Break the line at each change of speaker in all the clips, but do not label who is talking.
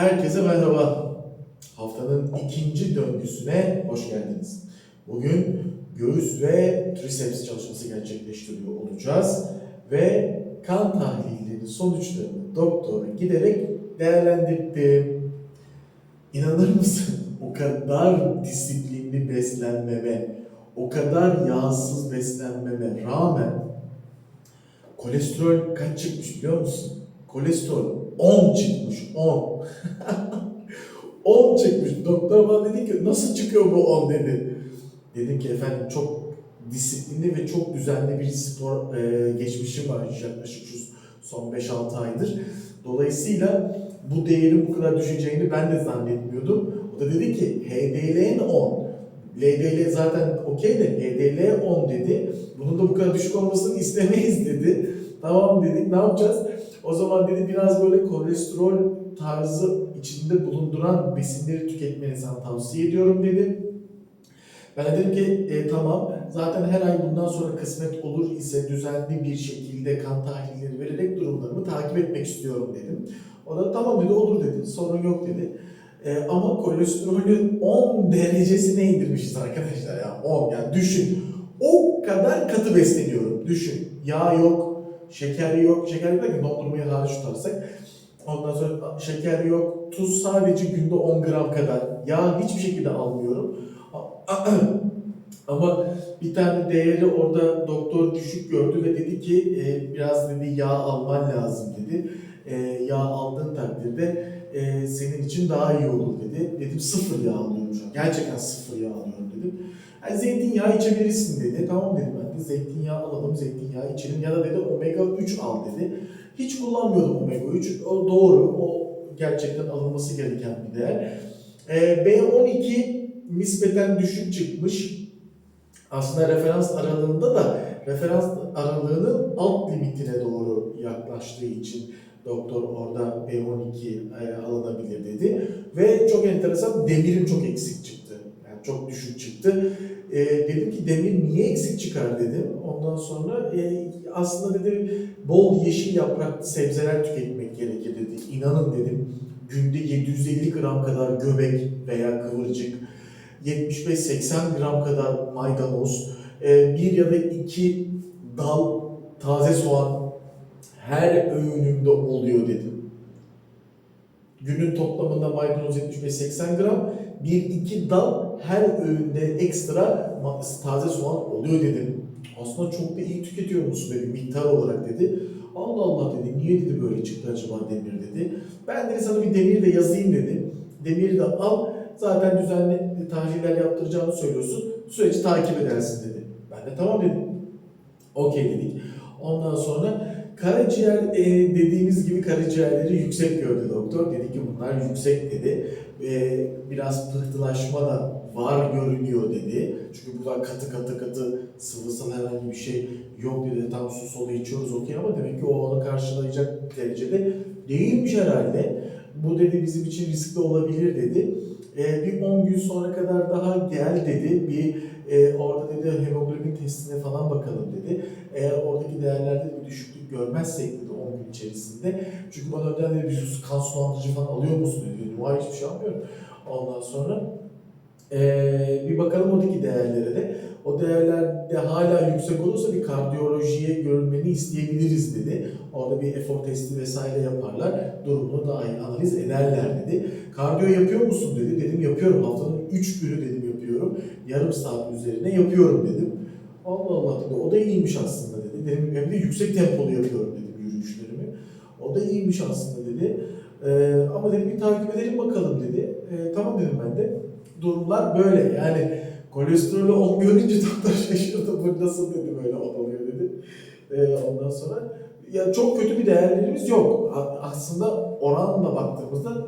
Herkese merhaba. Haftanın ikinci döngüsüne hoş geldiniz. Bugün göğüs ve triceps çalışması gerçekleştiriyor olacağız ve kan tahlillerinin sonuçlarını doktora giderek değerlendirdim. İnanır mısın? O kadar disiplinli beslenmeme, o kadar yağsız beslenmeme rağmen kolesterol kaç çıkmış biliyor musun? Kolesterol 10 çıkmış 10. 10 çıkmış. Doktor bana dedi ki nasıl çıkıyor bu 10 dedi. Dedim ki efendim çok disiplinli ve çok düzenli bir spor e, geçmişim var yaklaşık şu son 5-6 aydır. Dolayısıyla bu değerin bu kadar düşeceğini ben de zannetmiyordum. O da dedi ki HDL'nin 10. LDL zaten okey de HDL 10 dedi. Bunun da bu kadar düşük olmasını istemeyiz dedi. Tamam dedik ne yapacağız? O zaman dedi biraz böyle kolesterol tarzı içinde bulunduran besinleri tüketmeni sana tavsiye ediyorum dedi. Ben de dedim ki e, tamam zaten her ay bundan sonra kısmet olur ise düzenli bir şekilde kan tahlilleri vererek durumlarımı takip etmek istiyorum dedim. O da tamam dedi olur dedi sorun yok dedi. E, ama kolesterolü 10 derecesine indirmişiz arkadaşlar ya 10 yani düşün. O kadar katı besleniyorum düşün. Yağ yok, şeker yok, şeker yok derken dondurmayı hariç tutarsak. Ondan sonra şeker yok, tuz sadece günde 10 gram kadar. Yağ hiçbir şekilde almıyorum. Ama bir tane değeri orada doktor düşük gördü ve dedi ki e, biraz dedi yağ alman lazım dedi. E, yağ aldığın takdirde e, senin için daha iyi olur dedi. Dedim sıfır yağ alıyorum şu an. Gerçekten sıfır yağ alıyorum. Yani zeytinyağı içebilirsin dedi. Tamam dedim ben de zeytinyağı alalım, zeytinyağı içelim ya da dedi omega 3 al dedi. Hiç kullanmıyordum omega 3. O doğru, o gerçekten alınması gereken bir değer. E, B12 nispeten düşük çıkmış. Aslında referans aralığında da referans aralığının alt limitine doğru yaklaştığı için doktor orada B12 e, alınabilir dedi. Ve çok enteresan demirim çok eksik çıktı. Yani çok düşük çıktı. E, dedim ki demir niye eksik çıkar dedim. Ondan sonra e, aslında dedim bol yeşil yapraklı sebzeler tüketmek gerekir dedi. İnanın dedim günde 750 gram kadar göbek veya kıvırcık 75-80 gram kadar maydanoz, e, bir ya da iki dal taze soğan her öğünümde oluyor dedim. Günün toplamında maydanoz 75-80 gram, bir iki dal her öğünde ekstra taze soğan oluyor dedim. Aslında çok da iyi tüketiyor musun dedi miktar olarak dedi. Allah Allah dedi niye dedi böyle çıktı acaba demir dedi. Ben dedi sana bir demir de yazayım dedi. Demiri de al zaten düzenli tahliller yaptıracağını söylüyorsun. Süreci takip edersin dedi. Ben de tamam dedim. Okey dedik. Ondan sonra karaciğer e, dediğimiz gibi karaciğerleri yüksek gördü doktor. Dedi ki bunlar yüksek dedi. E, biraz pıhtılaşma da var görünüyor dedi. Çünkü burada katı katı katı sıvısal herhangi bir şey yok dedi. Tam su solu içiyoruz okey ama demek ki o onu karşılayacak derecede değilmiş herhalde. Bu dedi bizim için riskli olabilir dedi. E, bir 10 gün sonra kadar daha gel dedi. Bir e, orada dedi hemoglobin testine falan bakalım dedi. Eğer oradaki değerlerde bir düşüklük görmezsek dedi 10 gün içerisinde. Çünkü bana önden dedi bir kan sulandırıcı falan alıyor musun dedi. Hayır hiçbir şey almıyorum. Ondan sonra e, bir bakalım oradaki değerlere de. O değerler de hala yüksek olursa bir kardiyolojiye görülmeni isteyebiliriz dedi. Orada bir efor testi vesaire yaparlar. Durumunu daha iyi analiz ederler dedi. Kardiyo yapıyor musun dedi. Dedim yapıyorum. Haftanın 3 günü dedim yapıyorum. Yarım saat üzerine yapıyorum dedim. Allah Allah dedi. O da iyiymiş aslında dedi. Dedim hem de yüksek tempolu yapıyorum dedim yürüyüşlerimi. O da iyiymiş aslında dedi. Ee, ama dedim bir takip edelim bakalım dedi. Ee, tamam dedim ben de. Durumlar böyle yani kolesterolü 10 görünce doktor şaşırdı. Bu nasıl dedi böyle 10 oluyor dedi. Ee, ondan sonra ya çok kötü bir değerlerimiz yok. Aslında oranla baktığımızda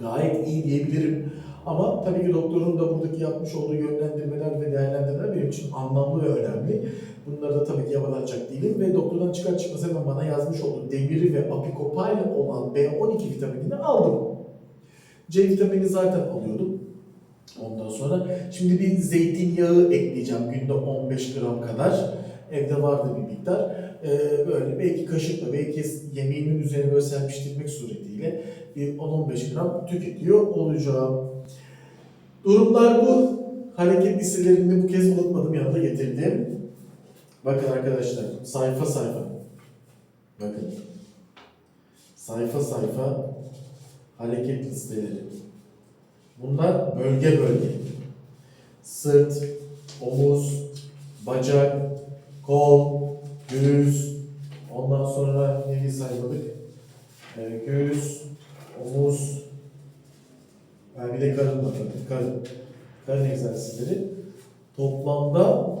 gayet iyi diyebilirim. Ama tabii ki doktorun da buradaki yapmış olduğu yönlendirmeler ve değerlendirmeler benim için anlamlı ve önemli. Bunları da tabii ki yabancak değilim ve doktordan çıkar çıkmaz hemen bana yazmış olduğu demiri ve apikopayla olan B12 vitaminini aldım. C vitamini zaten alıyordum. Ondan sonra şimdi bir zeytinyağı ekleyeceğim günde 15 gram kadar. Evde vardı bir miktar. e, böyle belki kaşıkla belki yemeğimin üzerine böyle serpiştirmek suretiyle bir 10-15 gram tüketiyor olacağım. Durumlar bu. Hareket listelerini bu kez unutmadım yanında getirdim. Bakın arkadaşlar sayfa sayfa. Bakın. Sayfa sayfa hareket listeleri. Bunlar bölge bölge. Sırt, omuz, bacak, kol, göğüs, ondan sonra neyi saymadık? Ee, göğüs, omuz, yani bir de karın bakın, Karın. Karın egzersizleri. Toplamda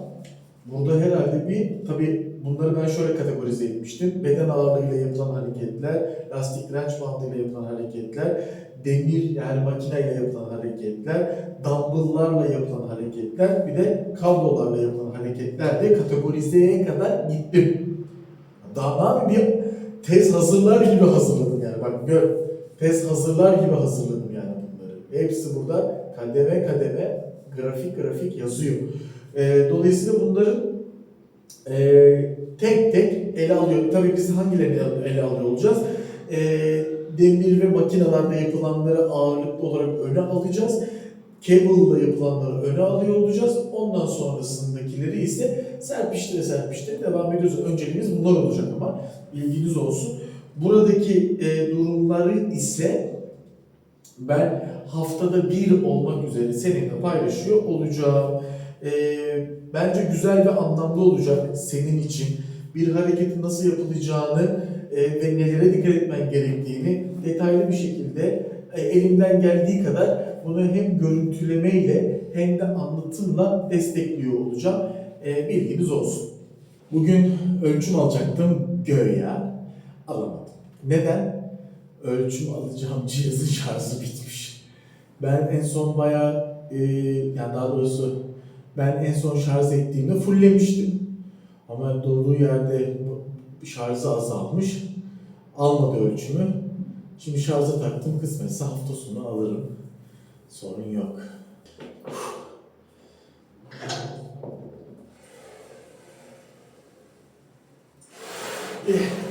burada herhalde bir, tabi bunları ben şöyle kategorize etmiştim. Beden ağırlığıyla yapılan hareketler, lastik direnç bandıyla yapılan hareketler, demir yani makineyle yapılan hareketler, dumbbell'larla yapılan hareketler, bir de kablolarla yapılan hareketler de kategorizeye kadar gittim. Daha? Bir tez hazırlar gibi hazırladım yani. Bak gör, tez hazırlar gibi hazırladım yani. Hepsi burada kademe kademe, grafik grafik yazıyor. Ee, dolayısıyla bunların e, tek tek ele alıyor. Tabii biz hangilerini ele- alıyor olacağız? E, demir ve makinalarda yapılanları ağırlıklı olarak öne alacağız. Cable'la yapılanları öne alıyor olacağız. Ondan sonrasındakileri ise serpiştire serpiştire devam ediyoruz. Önceliğimiz bunlar olacak ama bilginiz olsun. Buradaki e, durumları ise ben haftada bir olmak üzere seninle paylaşıyor olacağım. E, bence güzel ve anlamlı olacak senin için. Bir hareketin nasıl yapılacağını e, ve nelere dikkat etmen gerektiğini detaylı bir şekilde e, elimden geldiği kadar bunu hem görüntülemeyle hem de anlatımla destekliyor olacağım. E, bilginiz olsun. Bugün ölçüm alacaktım göğe alamadım. Neden? Ölçüm alacağım cihazın şarjı bitmiş. Ben en son bayağı e, yani daha doğrusu ben en son şarj ettiğimde fulllemiştim. Ama durduğu yerde şarjı azalmış. Almadı ölçümü. Şimdi şarja taktım kısmetse hafta sonu alırım. Sorun yok. Bir,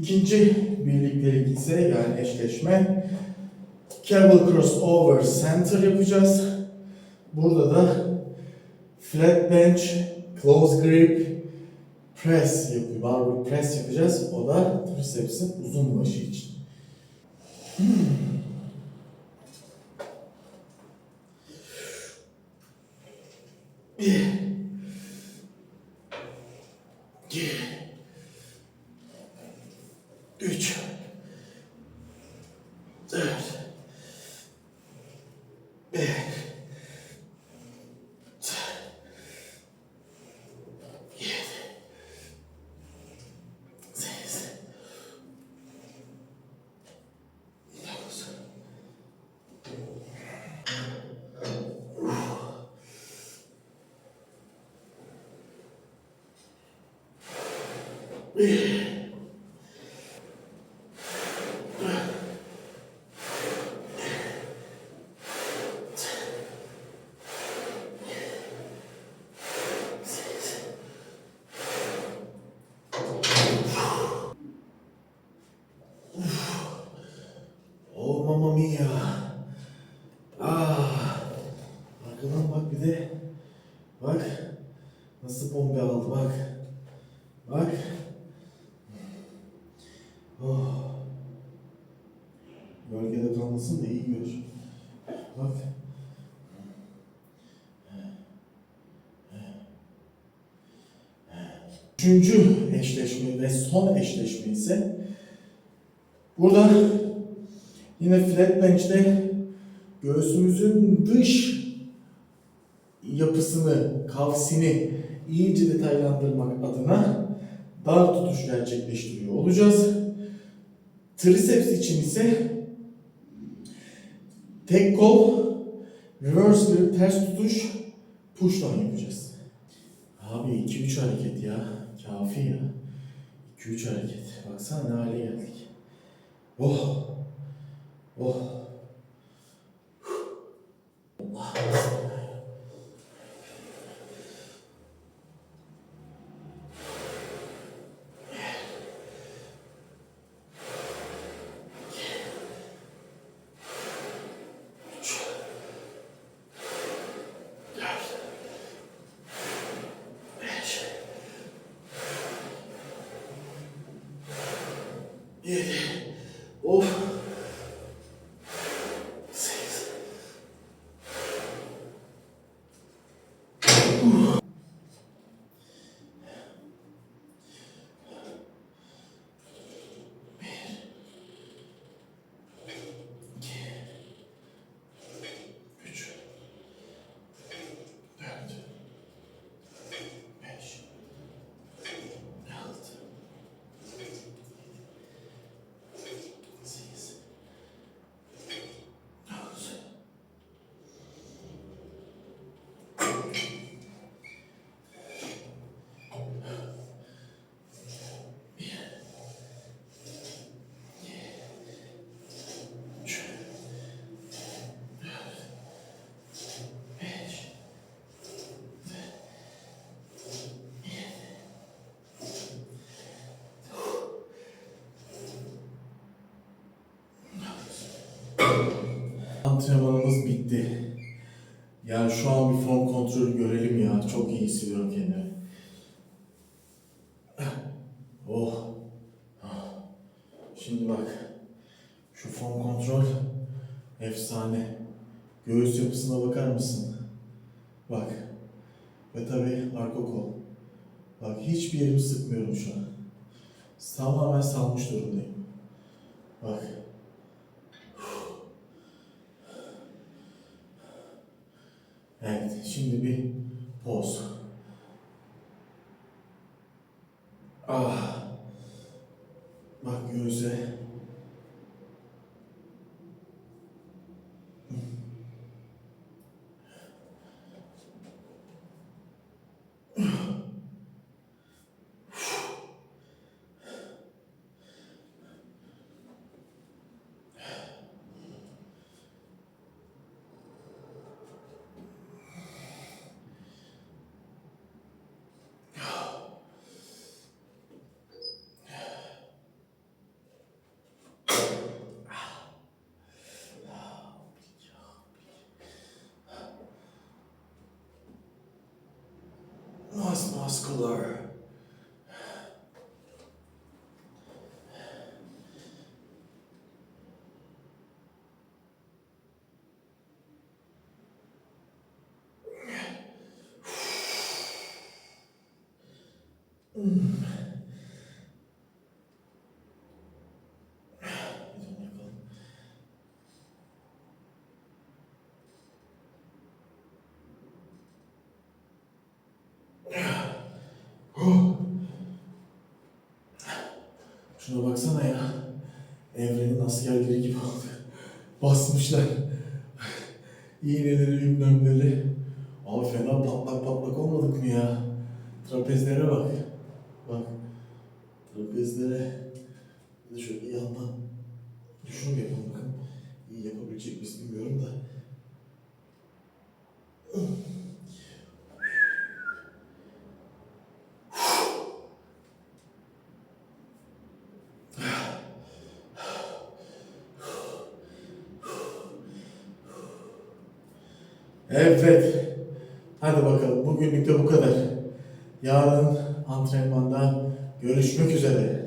İkinci birliktelik ise yani eşleşme Cable Crossover Center yapacağız. Burada da flat bench, close grip, press yapıyor. Barbell press yapacağız. O da tricepsin uzun başı için. Bir. İki. Üç. Dört. Beş. Sekiz. Bak. Bak. Oh. Gölgede kalmasın da iyi görür. Bak. Üçüncü eşleşme ve son eşleşme ise burada yine flat bench'te göğsümüzün dış yapısını, kavsini iyice detaylandırmak adına dar tutuş gerçekleştiriyor olacağız. Triceps için ise tek kol, reverse grip, ters tutuş, push down yapacağız. Abi 2-3 hareket ya. Kafi ya. 2-3 hareket. Baksana ne hale geldik. Oh. Oh. Allah. Yeah. Antrenmanımız bitti. Yani şu an bir form kontrolü görelim ya. Çok iyi hissediyorum kendimi. Oh. Şimdi bak. Şu form kontrol efsane. Göğüs yapısına bakar mısın? Bak. Ve tabii arka kol. Bak hiçbir yerimi sıkmıyorum şu an. Tamamen salmış durumdayım. Bak. Evet, şimdi bir poz. Ah. Bak göğüse. Nice muscular. Bir de onu yapalım. Şuna baksana ya. Evrenin askerleri gibi oldu. Basmışlar. İğneleri bilmem. Abi fena patlak patlak olmadık mı ya? Trapezlere bak. Bak. Trapezlere. De şöyle yandan. Bir yapalım bakalım. İyi yapabilecek miyiz bilmiyorum da. Evet. Hadi bakalım. Bugünlük de bu kadar. Yarın antrenmanda görüşmek üzere.